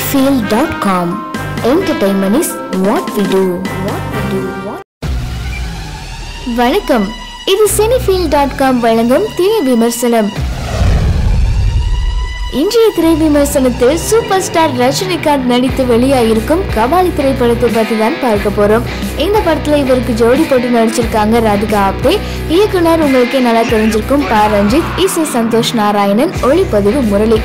cityfield.com. Entertainment is what we do. What we do. வணக்கம் இது cinephile dot com வழங்கும் திரை விமர்சனம் இன்றைய திரை விமர்சனத்தில் சூப்பர் ஸ்டார் ரஜினிகாந்த் நடித்து வெளியாகிருக்கும் கபாலி திரைப்படத்தை பற்றி தான் பார்க்க போறோம் இந்த படத்துல இவருக்கு ஜோடி போட்டு நடிச்சிருக்காங்க ராதிகா ஆப்தே இயக்குனர் உங்களுக்கே நல்லா தெரிஞ்சிருக்கும் ப ரஞ்சித் இசை சந்தோஷ் நாராயணன் ஒளிப்பதிவு முரளி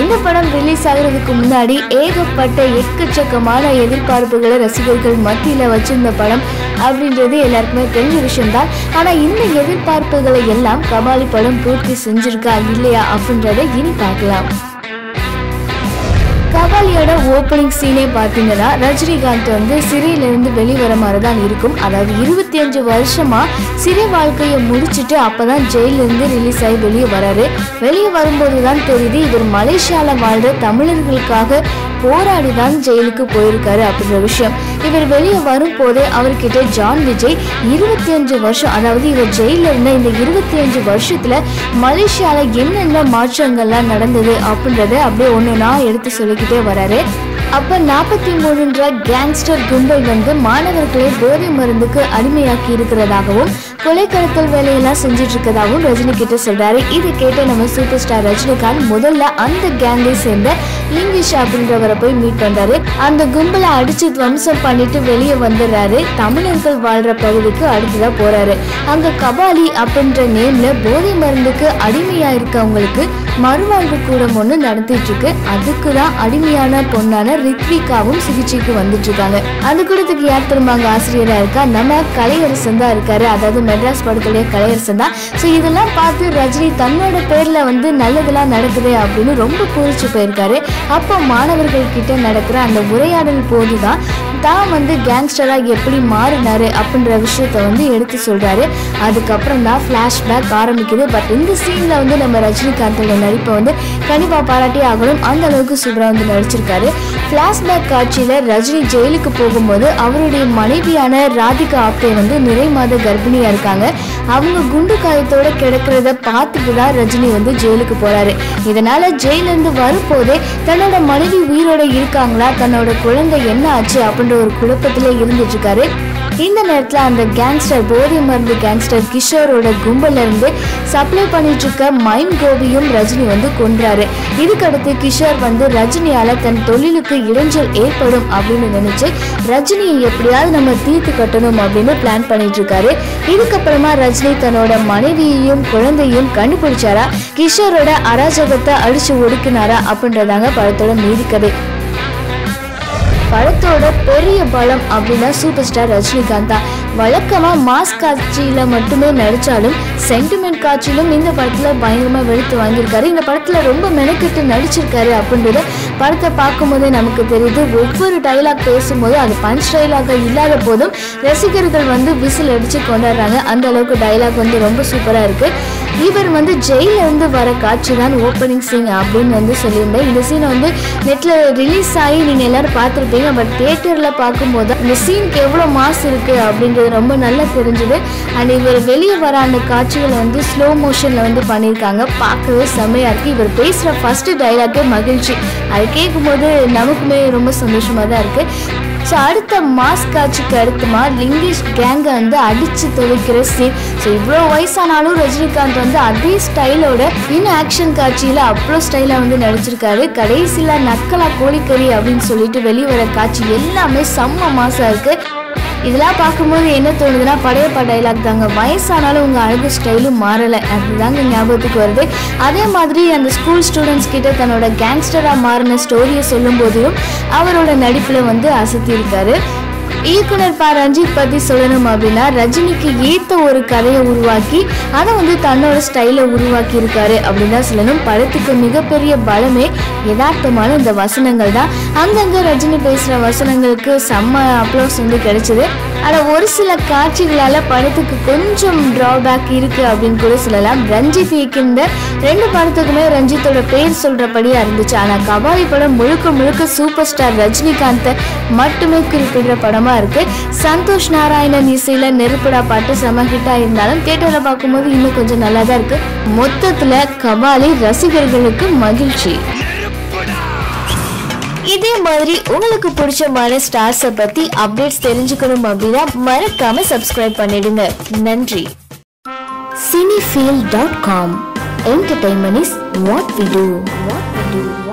இந்த படம் ரிலீஸ் ஆகிறதுக்கு முன்னாடி ஏகப்பட்ட எக்கச்சக்கமான எதிர்பார்ப்புகளை ரசிகர்கள் மத்தியில் வச்சிருந்த படம் அப்படின்றது எல்லாருக்குமே தெரிஞ்ச விஷயம்தான். ஆனால் இந்த எதிர்பார்ப்புகளை எல்லாம் கபாலி படம் பூர்த்தி செஞ்சிருக்கா இல்லையா அப்படின்றத இனி பார்க்கலாம். கபாலியோட ஓப்பனிங் சீனே பார்த்தீங்கன்னா ரஜினிகாந்த் வந்து சிறையிலிருந்து வெளிவர மாதிரி தான் இருக்கும். அதாவது இருபத்தி அஞ்சு வருஷமா சிறை வாழ்க்கையை முடிச்சுட்டு அப்போ தான் ஜெயிலிருந்து ரிலீஸ் ஆகி வெளியே வராரு. வெளியே வரும்போது தான் தெரியுது இவர் மலேசியாவில் வாழ்ற தமிழர்களுக்காக போராடி தான் ஜெயிலுக்கு போயிருக்காரு அப்படின்ற விஷயம். இவர் வெளியே வரும்போதே அவர்கிட்ட ஜான் விஜய் இருபத்தி அஞ்சு வருஷம் அதாவது இவர் ஜெயில இருந்த இந்த இருபத்தி அஞ்சு வருஷத்துல மலேசியால என்னென்ன மாற்றங்கள்லாம் நடந்தது அப்படின்றத அப்படியே ஒன்னொன்னா எடுத்து சொல்லிக்கிட்டே வராரு. அப்ப நாற்பத்தி மூணுன்ற கேங்ஸ்டர் கும்பல் வந்து மாணவர்களை போதை மருந்துக்கு அடிமையாக்கி இருக்கிறதாகவும் கொலை கடத்தல் வேலையெல்லாம் செஞ்சுட்டு இருக்கதாகவும் ரஜினி கிட்ட சொல்றாரு. இது கேட்ட நம்ம சூப்பர் ஸ்டார் ரஜினிகாந்த் முதல்ல அந்த கேங்கை சேர்ந்த இங்கிலீஷ் அப்படின்றவரை போய் மீட் பண்றாரு. அந்த கும்பலை அடிச்சு துவம்சம் பண்ணிட்டு வெளியே வந்துடுறாரு. தமிழர்கள் வாழ்ற பகுதிக்கு அடுத்ததா போறாரு. அங்க கபாலி அப்படின்ற நேம்ல போதை மருந்துக்கு அடிமையா இருக்கவங்களுக்கு மறுவாழ்வு கூடம் ஒண்ணு நடத்திட்டு இருக்கு. அதுக்கு தான் அடிமையான பொண்ணான ரித்விகாவும் சிகிச்சைக்கு வந்துட்டு இருக்காங்க. அந்த கூடத்துக்கு யார் திரும்பாங்க ஆசிரியரா இருக்கா? நம்ம கலையரசன் தான் இருக்காரு. அதாவது மெட்ராஸ் படத்துடைய கலையரசன் தான். ஸோ இதெல்லாம் பார்த்து ரஜினி தன்னோட பேர்ல வந்து நல்லதெல்லாம் நடக்குது அப்படின்னு ரொம்ப பூரிச்சு போயிருக்காரு. அப்போ மாணவர்கள் கிட்ட நடக்கிற அந்த உரையாடல் போதுதான். தான் வந்து கேங்ஸ்டராக எப்படி மாறினாரு அப்படின்ற விஷயத்த வந்து எடுத்து சொல்கிறாரு அதுக்கப்புறம் தான் ஃப்ளாஷ்பேக் ஆரம்பிக்குது. பட் இந்த சீனில் வந்து நம்ம ரஜினிகாந்தோட நடிப்பை வந்து கண்டிப்பாக பாராட்டி ஆகணும். அந்த அளவுக்கு வந்து நடிச்சிருக்காரு. ஃப்ளாஷ்பேக் காட்சியில் ரஜினி ஜெயிலுக்கு போகும்போது அவருடைய மனைவியான ராதிகா ஆப்தே வந்து நிறை மாத கர்ப்பிணியாக இருக்காங்க. அவங்க குண்டு காயத்தோட கிடக்கிறத பார்த்துட்டு தான் ரஜினி வந்து ஜெயிலுக்கு போகிறாரு இதனால் ஜெயிலேருந்து வரும்போதே தன்னோட மனைவி உயிரோட இருக்காங்களா? தன்னோட குழந்தை என்ன ஆச்சு? அப்படின்ற ஒரு குழப்பத்திலே இருந்துட்டு இருக்காரு. இந்த நேரத்தில் அந்த கேங்ஸ்டர் போதை மருந்து கேங்ஸ்டர் கிஷோரோட கும்பல இருந்து சப்ளை பண்ணிட்டு இருக்க மைம் கோபியும் ரஜினி வந்து கொன்றாரு. இதுக்கடுத்து கிஷோர் வந்து ரஜினியால தன் தொழிலுக்கு இடைஞ்சல் ஏற்படும் அப்படின்னு நினைச்சு ரஜினியை எப்படியாவது நம்ம தீர்த்து கட்டணும் அப்படின்னு பிளான் பண்ணிட்டு இருக்காரு. இதுக்கப்புறமா ரஜினி தன்னோட மனைவியையும் குழந்தையும் கண்டுபிடிச்சாரா? கிஷோரோட அராஜகத்தை அடிச்சு ஒடுக்கினாரா? அப்படின்றதாங்க படத்தோட மீதி கதை படத்தோட பெரிய பலம் அப்படின்னா சூப்பர் ஸ்டார் ரஜினிகாந்த் தான். வழக்கமா மாஸ் காட்சியில மட்டுமே நடிச்சாலும் சென்டிமெண்ட் காட்சியிலும் இந்த படத்துல பயங்கரமா வெளுத்து வாங்கியிருக்காரு. இந்த படத்துல ரொம்ப மெனக்கெட்டு நடிச்சிருக்காரு அப்படின்றத படத்தை பார்க்கும்போதே நமக்கு தெரியுது. ஒவ்வொரு டைலாக் பேசும்போது அது பஞ்ச் டைலாக இல்லாத போதும் ரசிகர்கள் வந்து விசில் அடிச்சு கொண்டாடுறாங்க. அந்த அளவுக்கு டைலாக் வந்து ரொம்ப சூப்பரா இருக்கு. இவர் வந்து ஜெயில இருந்து வர காட்சி தான் ஓப்பனிங் சீன் அப்படின்னு வந்து சொல்லியிருந்தேன். இந்த சீனை வந்து நெட்ல ரிலீஸ் ஆகி நீங்க எல்லாரும் பார்த்துருப்பீங்க. பட் தியேட்டர்ல பார்க்கும்போது இந்த சீனுக்கு எவ்வளோ மாஸ் இருக்கு அப்படின்றது ரொம்ப நல்லா தெரிஞ்சுது. அண்ட் இவர் வெளியே வர அந்த காட்சிகளை வந்து ஸ்லோ மோஷன்ல வந்து பண்ணியிருக்காங்க. பார்க்கவே செம்மையா இருக்கு. இவர் பேசுற ஃபர்ஸ்ட் டைலாக்கே மகிழ்ச்சி. அது கேட்கும்போது நமக்குமே ரொம்ப சந்தோஷமா தான் இருக்கு. ஸோ அடுத்த மாஸ் காட்சிக்கு அடுத்தமா லிங்கிஷ் கேங்கை வந்து அடித்து தெளிக்கிற சீன் ஸோ இவ்வளோ வயசானாலும் ரஜினிகாந்த் வந்து அதே ஸ்டைலோட இன்னும் ஆக்ஷன் காட்சியில் அவ்வளோ ஸ்டைலாக வந்து நடிச்சிருக்காரு. கடைசியில் நக்கலா கோழிக்கறி அப்படின்னு சொல்லிட்டு வெளிவர வர காட்சி எல்லாமே செம்ம மாசாக இருக்குது இதெல்லாம் பார்க்கும்போது என்ன தோணுதுன்னா படையப்பா டைலாக் தாங்க. வயசானாலும் உங்கள் அழகு ஸ்டைலும் மாறலை. அதுதாங்க ஞாபகத்துக்கு வருது. அதே மாதிரி அந்த ஸ்கூல் ஸ்டூடெண்ட்ஸ் கிட்ட தன்னோட கேங்ஸ்டராக மாறின ஸ்டோரியை சொல்லும் போதிலும் அவரோட நடிப்பில் வந்து அசத்தியிருக்காரு. இயக்குனர் ப. ரஞ்சித் பத்தி சொல்லணும் அப்படின்னா ரஜினிக்கு ஏத்த ஒரு கதையை உருவாக்கி அதை வந்து தன்னோட ஸ்டைல உருவாக்கி இருக்காரு அப்படின்னு தான் சொல்லணும். படத்துக்கு மிகப்பெரிய பலமே யதார்த்தமான இந்த வசனங்கள் தான். அங்கங்கே ரஜினி பேசுகிற வசனங்களுக்கு செம்ம அப்ளோஸ் வந்து கிடைச்சிது. ஆனால் ஒரு சில காட்சிகளால் படத்துக்கு கொஞ்சம் ட்ராபேக் இருக்கு அப்படின்னு கூட சொல்லலாம். ரஞ்சித் இயக்கின்ற ரெண்டு படத்துக்குமே ரஞ்சித்தோட பேர் சொல்கிறபடியாக இருந்துச்சு. ஆனால் கபாலி படம் முழுக்க முழுக்க சூப்பர் ஸ்டார் ரஜினிகாந்தை மட்டுமே குறிப்பிடுற சூப்பராக இருக்குது சந்தோஷ் நாராயணன் இசையில் நெருப்புடா பாட்டு செம ஹிட்டாக இருந்தாலும் தேட்டரில் பார்க்கும்போது இன்னும் கொஞ்சம் நல்லா தான் இருக்கு. மொத்தத்துல கபாலி ரசிகர்களுக்கு மகிழ்ச்சி. இதே மாதிரி உங்களுக்கு பிடிச்சமான ஸ்டார்ஸை பத்தி அப்டேட்ஸ் தெரிஞ்சுக்கணும் அப்படின்னா மறக்காம சப்ஸ்கிரைப் பண்ணிடுங்க. நன்றி. Cinefeel dot com entertainment is what we do what we do